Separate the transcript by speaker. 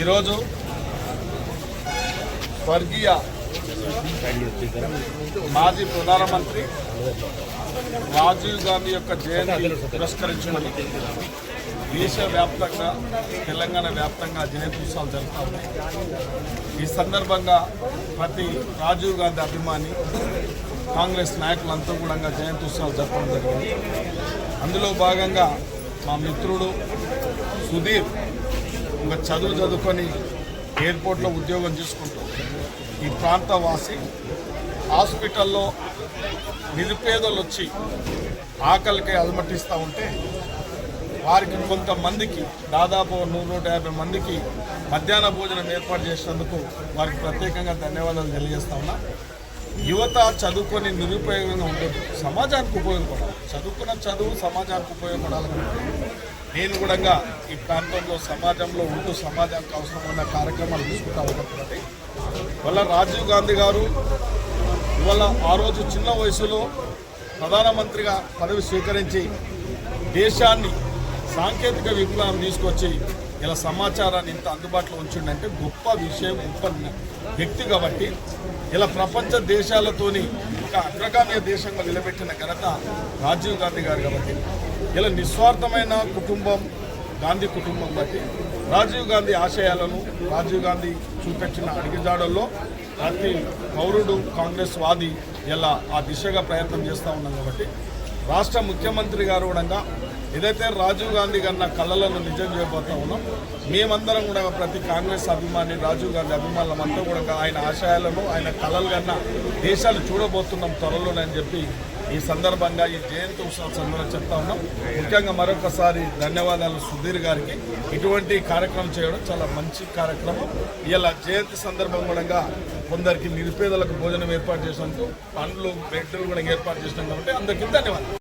Speaker 1: ఈరోజు స్వర్గీయ మాజీ ప్రధానమంత్రి రాజీవ్ గాంధీ యొక్క జయంతి పురస్కరించుకుని దేశవ్యాప్తంగా తెలంగాణ వ్యాప్తంగా జయంతి జరుగుతూ ఉన్నాయి ఈ సందర్భంగా ప్రతి రాజీవ్ గాంధీ అభిమాని కాంగ్రెస్ నాయకులంతా కూడా జయంతి జరపడం జరిగింది. అందులో భాగంగా మా మిత్రుడు సుధీర్ ఇంకా చదువు చదువుకొని ఎయిర్పోర్ట్లో ఉద్యోగం చేసుకుంటూ ఈ ప్రాంత వాసి హాస్పిటల్లో నిరుపేదలు వచ్చి ఆకలికి అలమటిస్తూ ఉంటే వారికి కొంతమందికి దాదాపు నూరు నూట యాభై మందికి మధ్యాహ్న భోజనం ఏర్పాటు చేసినందుకు వారికి ప్రత్యేకంగా ధన్యవాదాలు తెలియజేస్తా ఉన్నా. యువత చదువుకొని నిరుపయోగంగా ఉండదు సమాజానికి ఉపయోగపడాలి. చదువుకున్న చదువు సమాజానికి ఉపయోగపడాలి. నేను కూడా ఈ ప్రాంతంలో సమాజంలో ఉంటూ సమాజానికి అవసరమైన కార్యక్రమాలు తీసుకుంటా ఉన్నటువంటి వల్ల రాజీవ్ గాంధీ గారు ఇవాళ ఆ రోజు చిన్న వయసులో ప్రధానమంత్రిగా పదవి స్వీకరించి దేశాన్ని సాంకేతిక విప్లవం తీసుకొచ్చి ఇలా సమాచారాన్ని ఇంత అందుబాటులో ఉంచిండంటే గొప్ప విషయం గొప్ప వ్యక్తి కాబట్టి ఇలా ప్రపంచ దేశాలతోని ఒక అగ్రగామ్య దేశంగా నిలబెట్టిన ఘనత రాజీవ్ గాంధీ గారు కాబట్టి. ఇలా నిస్వార్థమైన కుటుంబం గాంధీ కుటుంబం బట్టి రాజీవ్ గాంధీ ఆశయాలను రాజీవ్ గాంధీ చూపెట్టిన అడిగిజాడల్లో ప్రతి పౌరుడు కాంగ్రెస్ వాది ఇలా ఆ దిశగా ప్రయత్నం చేస్తూ ఉన్నాం కాబట్టి రాష్ట్ర ముఖ్యమంత్రి గారు కూడా ఏదైతే రాజీవ్ గాంధీ కన్నా కళలను నిజం చేయబోతా ఉన్నాం మేమందరం కూడా ప్రతి కాంగ్రెస్ అభిమాని రాజీవ్ గాంధీ అభిమానులమంతా కూడా ఆయన ఆశయాలను ఆయన కళలు కన్నా దేశాలు చూడబోతున్నాం త్వరలోనని చెప్పి ఈ సందర్భంగా ఈ జయంతి ఉత్సవం సందర్భంగా చెప్తా ఉన్నాం. ముఖ్యంగా మరొకసారి ధన్యవాదాలు సుధీర్ గారికి. ఇటువంటి కార్యక్రమం చేయడం చాలా మంచి కార్యక్రమం. ఇలా జయంతి సందర్భం కూడా కొందరికి నిరుపేదలకు భోజనం ఏర్పాటు చేసినందుకు పండ్లు బెడ్లు కూడా ఏర్పాటు చేసినాం కాబట్టి అందరికీ ధన్యవాదాలు.